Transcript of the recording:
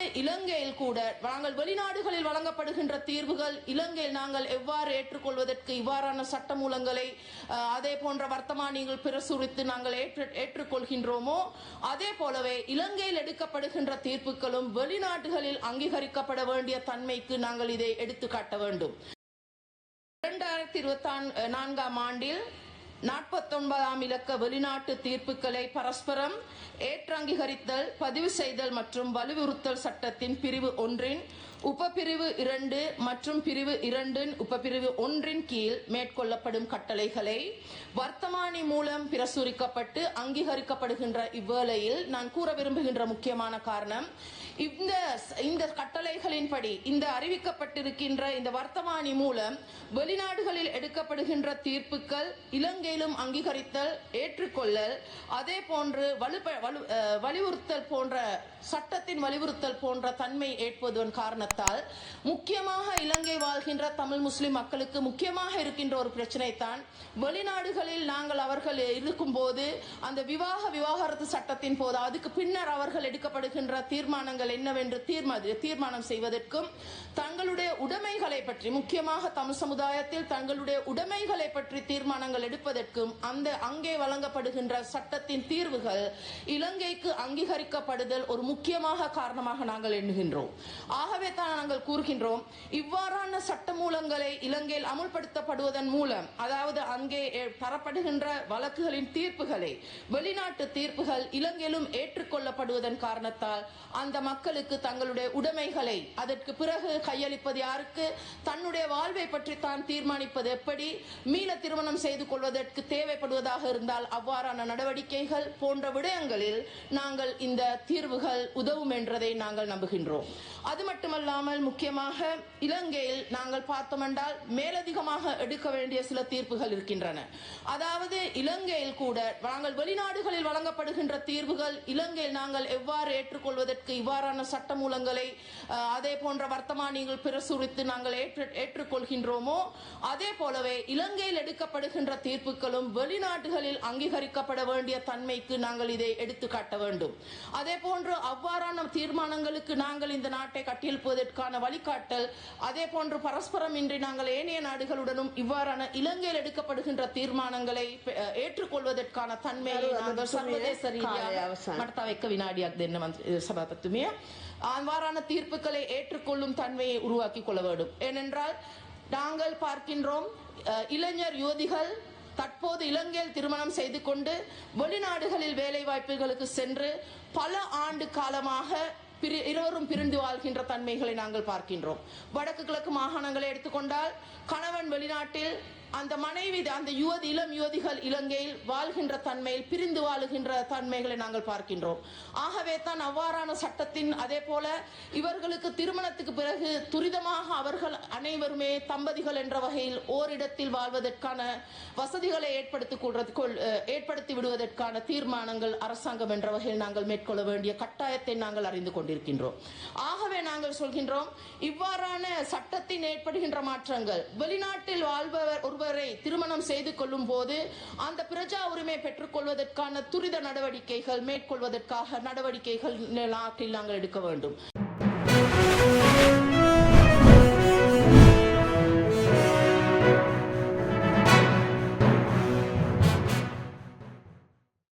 இலங்கையில் கூட நாங்கள் வெளிநாடுகளில் வழங்கப்படுகின்ற தீர்வுகள் இலங்கையில் நாங்கள் எவ்வாறு ஏற்றுக்கொள்வதற்கு இவ்வாறான சட்டமூலங்களை அதே போன்ற வர்த்தமானிகள் பிரசுரித்து நாங்கள் ஏற்று ஏற்றுக்கொள்கின்றோமோ அதே போலவே இலங்கையில் எடுக்கப்படுகின்ற தீர்ப்புகளும் வெளிநாடுகளில் அங்கீகரிக்கப்பட வேண்டிய தன்மைக்கு நாங்கள் இதை எடுத்துக்காட்ட வேண்டும். இரண்டாயிரத்தி இருபத்தி நான்காம் ஆண்டில் நாற்பத்தொன்பதாம் இலக்க வெளிநாட்டு தீர்ப்புகளை பரஸ்பரம் ஏற்றங்கீகரித்தல் பதிவு செய்தல் மற்றும் வலியுறுத்தல் சட்டத்தின் பிரிவு ஒன்றின் உபப்பிரிவு இரண்டு மற்றும் பிரிவு இரண்டின் உபப்பிரிவு ஒன்றின் கீழ் மேற்கொள்ளப்படும் கட்டளைகளை வர்த்தமானி மூலம் பிரசுரிக்கப்பட்டு அங்கீகரிக்கப்படுகின்ற இவ்வேளையில் நான் கூற விரும்புகின்ற முக்கியமான காரணம் இந்த இந்த கட்டளைகளின்படி இந்த அறிவிக்கப்பட்டிருக்கின்ற இந்த வர்த்தமானி மூலம் வெளிநாடுகளில் எடுக்கப்படுகின்ற தீர்ப்புகள் இலங்கையிலும் அங்கீகரித்தல் ஏற்றுக்கொள்ளல் அதே போன்று வலுப்ப வலு வலியுறுத்தல் போன்ற சட்டத்தின் வலியுறுத்தல் போன்ற தன்மை ஏற்பதுவன் காரணத்தால் முக்கியமாக இலங்கை வாழ்கின்ற தமிழ் முஸ்லிம் மக்களுக்கு முக்கியமாக இருக்கின்ற ஒரு பிரச்சனை தான் வெளிநாடுகளில் நாங்கள் அவர்கள் இருக்கும்போது அந்த விவாக விவாகரத்து சட்டத்தின் போது அதுக்கு பின்னர் அவர்கள் எடுக்கப்படுகின்ற தீர்மானங்கள் என்னவென்று தீர்மா தீர்மானம் செய்வதற்கும் தங்களுடைய உடைமைகளை பற்றி முக்கியமாக தமிழ் சமுதாயத்தில் தங்களுடைய உடைமைகளை பற்றி தீர்மானங்கள் எடுப்பதற்கும் அந்த அங்கே வழங்கப்படுகின்ற சட்டத்தின் தீர்வுகள் இலங்கைக்கு அங்கீகரிக்கப்படுதல் ஒரு முக்கியமாக காரணமாக நாங்கள் எண்ணுகின்றோம். ஆகவே தான் நாங்கள் கூறுகின்றோம் இவ்வாறான சட்டமூலங்களை இலங்கையில் அமுல்படுத்தப்படுவதன் மூலம் அதாவது அங்கே தரப்படுகின்ற வழக்குகளின் தீர்ப்புகளை வெளிநாட்டு தீர்ப்புகள் இலங்கையிலும் ஏற்றுக்கொள்ளப்படுவதன் காரணத்தால் அந்த மக்களுக்கு தங்களுடைய உடைமைகளை அதற்கு பிறகு கையளிப்பது யாருக்கு? தன்னுடைய வாழ்வை பற்றி தான் தீர்மானிப்பது எப்படி? மீள திருமணம் செய்து அதற்கு தேவைப்படுவதாக இருந்தால் அவ்வாறான நடவடிக்கைகள் போன்ற விடயங்களில் நாங்கள் இந்த தீர்வுகள் உதவும் என்றதை நாங்கள் நம்புகின்றோம். அது மட்டுமல்லாமல் முக்கியமாக இலங்கையில் நாங்கள் பார்த்தோமென்றால் மேலதிகமாக எடுக்க வேண்டிய சில தீர்ப்புகள் இருக்கின்றன. அதாவது இலங்கையில் கூட நாங்கள் வெளிநாடுகளில் வழங்கப்படுகின்ற தீர்வுகள் இலங்கையில் நாங்கள் எவ்வாறு ஏற்றுக்கொள்வதற்கு இவ்வாறான சட்டமூலங்களை அதே போன்ற வர்த்தமானிகள் பிரசுரித்து நாங்கள் ஏற்று ஏற்றுக்கொள்கின்றோமோ அதே போலவே இலங்கையில் எடுக்கப்படுகின்ற தீர்ப்பு முடிவுகளும் வெளிநாடுகளில் அங்கீகரிக்கப்பட வேண்டிய தன்மைக்கு நாங்கள் இதை எடுத்துக்காட்ட வேண்டும். அதே போன்று அவ்வாறான தீர்மானங்களுக்கு நாங்கள் இந்த நாட்டை கட்டியெழுப்புவதற்கான வழிகாட்டல் அதே போன்று பரஸ்பரம் இன்றி நாங்கள் ஏனைய நாடுகளுடனும் இவ்வாறான இலங்கையில் எடுக்கப்படுகின்ற தீர்மானங்களை ஏற்றுக்கொள்வதற்கான தன்மையை நாங்கள் சர்வதேச ரீதியாக மடத்த வைக்க வினாடியாக என்ன சபாபத்துமே அவ்வாறான தீர்ப்புகளை ஏற்றுக்கொள்ளும் தன்மையை உருவாக்கிக் கொள்ள வேண்டும். ஏனென்றால் நாங்கள் பார்க்கின்றோம் இளைஞர் யுவதிகள் தற்போது இலங்கையில் திருமணம் செய்து கொண்டு வெளிநாடுகளில் வேலை வாய்ப்புகளுக்கு சென்று பல ஆண்டு காலமாக பிரி- இருவரும் பிரிந்து வாழ்கின்ற தன்மைகளை நாங்கள் பார்க்கின்றோம். வடக்கு கிழக்கு மாகாணங்களை எடுத்துக்கொண்டால் கணவன் வெளிநாட்டில் அந்த மனைவி அந்த யுவதி இளம் யுவதிகள் இலங்கையில் வாழ்கின்ற தன்மையில் பிரிந்து வாழுகின்ற தன்மைகளை நாங்கள் பார்க்கின்றோம். ஆகவே தான் அவ்வாறான சட்டத்தின் அதே போல இவர்களுக்கு திருமணத்துக்கு பிறகு துரிதமாக அவர்கள் அனைவருமே தம்பதிகள் என்ற வகையில் ஓரிடத்தில் வாழ்வதற்கான வசதிகளை ஏற்படுத்தி கொள்றது- ஏற்படுத்தி விடுவதற்கான தீர்மானங்கள் அரசாங்கம் என்ற வகையில் நாங்கள் மேற்கொள்ள வேண்டிய கட்டாயத்தை நாங்கள் அறிந்து கொண்டிருக்கின்றோம். ஆகவே நாங்கள் சொல்கின்றோம் இவ்வாறான சட்டத்தின் ஏற்படுகின்ற மாற்றங்கள் வெளிநாட்டில் வாழ்பவர் ஒருவரை திருமணம் செய்து கொள்ளும் போது அந்த பிரஜா உரிமை பெற்றுக்கொள்வதற்கான துரித நடவடிக்கைகள் மேற்கொள்வதற்காக நடவடிக்கைகள் நாட்டில் நாங்கள் எடுக்க வேண்டும்.